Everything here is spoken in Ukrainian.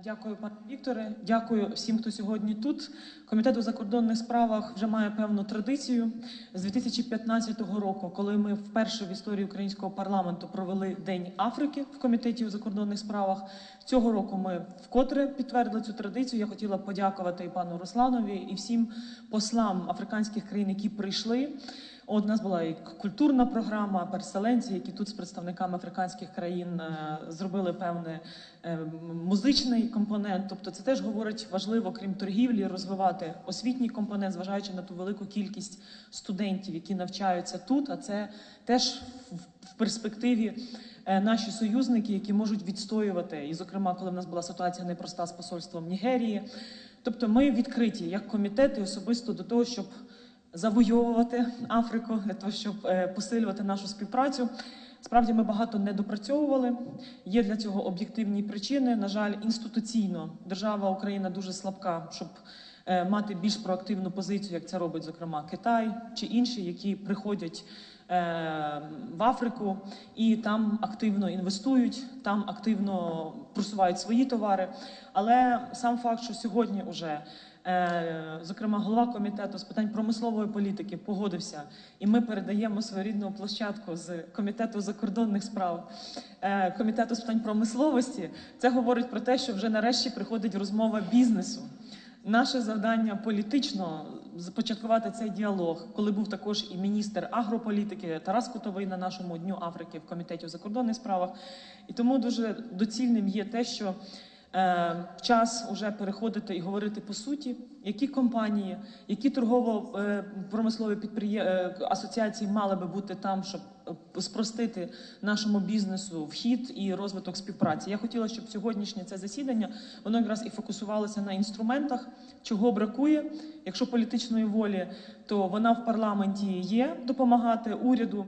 Дякую, пане Вікторе. Дякую всім, хто сьогодні тут. Комітет у закордонних справах вже має певну традицію з 2015 року, коли ми вперше в історії українського парламенту провели День Африки в комітеті у закордонних справах. Цього року ми вкотре підтвердили цю традицію. Я хотіла подякувати і пану Русланові, і всім послам африканських країн, які прийшли. От у нас була і культурна програма, переселенці, які тут з представниками африканських країн е, зробили певний е, музичний компонент. Тобто, це теж говорить важливо, крім торгівлі, розвивати освітній компонент, зважаючи на ту велику кількість студентів, які навчаються тут. А це теж в- перспективі е, наші союзники, які можуть відстоювати, і, зокрема, коли в нас була ситуація непроста з посольством Нігерії. Тобто, ми відкриті як комітети особисто до того, щоб завойовувати Африку для того, щоб е, посилювати нашу співпрацю. Справді ми багато не допрацьовували. Є для цього об'єктивні причини. На жаль, інституційно держава Україна дуже слабка, щоб е, мати більш проактивну позицію, як це робить, зокрема, Китай чи інші, які приходять в Африку і там активно інвестують, там активно просувають свої товари. Але сам факт, що сьогодні вже Е, Зокрема, голова комітету з питань промислової політики погодився, і ми передаємо своєрідну площадку з комітету закордонних справ е, комітету з питань промисловості. Це говорить про те, що вже нарешті приходить розмова бізнесу. Наше завдання політично започаткувати цей діалог, коли був також і міністр агрополітики Тарас Кутовий на нашому дню Африки в комітеті у закордонних справах. І тому дуже доцільним є те, що е, час уже переходити і говорити по суті, які компанії, які торгово-промислові підприє... е, асоціації мали би бути там, щоб е, спростити нашому бізнесу вхід і розвиток співпраці. Я хотіла, щоб сьогоднішнє це засідання воно якраз і фокусувалося на інструментах, чого бракує. Якщо політичної волі, то вона в парламенті є допомагати уряду.